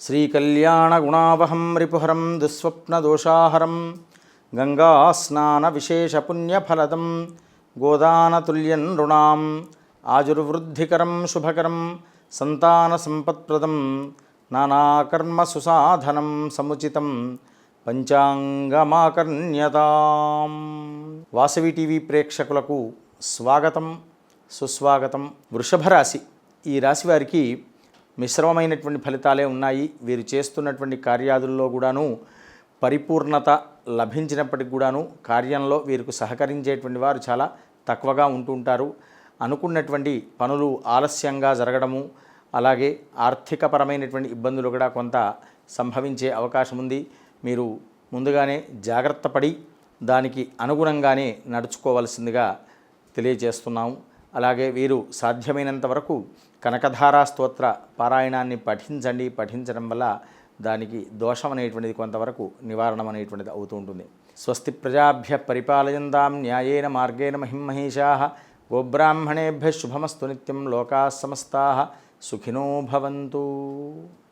శ్రీకళ్యాణగుణావహం రిపుహరం దుస్వప్నదోషాహరం గంగాస్నానవిశేషపుణ్యఫలదం గోదానతుల్యం నృణాం ఆజుర్వృద్ధికరం శుభకరం సంతానసంపత్ప్రదం నానాకర్మసుసాధనం సముచితం పంచాంగమాకర్ణ్యతాం Vasavi TV ప్రేక్షకులకు స్వాగతం సుస్వాగతం. వృషభ రాశి ఈ రాశి వారికి మిశ్రమమైనటువంటి ఫలితాలే ఉన్నాయి. వీరు చేస్తున్నటువంటి కార్యాదుల్లో కూడాను పరిపూర్ణత లభించినప్పటికి కూడాను కార్యంలో వీరికి సహకరించేటువంటి వారు చాలా తక్కువగా ఉంటుంటారు అనుకున్నటువంటి పనులు ఆలస్యంగా జరగడము అలాగే ఆర్థికపరమైనటువంటి ఇబ్బందులు కూడా కొంత సంభవించే అవకాశం ఉంది. మీరు ముందుగానే జాగ్రత్త పడి దానికి అనుగుణంగానే నడుచుకోవలసిందిగా తెలియజేస్తున్నాము. అలాగే వీరు సాధ్యమైనంత వరకు కనకధారా స్తోత్ర పారాయణాన్ని పఠించండి పఠించడం వల్ల దానికి దోషం అనేటువంటిది కొంతవరకు నివారణం అనేటువంటిది అవుతూ ఉంటుంది. స్వస్తి ప్రజాభ్య పరిపాలయందాం న్యాయేన మార్గేణ మహిమహేషా గోబ్రాహ్మణేభ్య శుభమస్తు నిత్యం లోకా సమస్తా. సుఖినో భవంతు.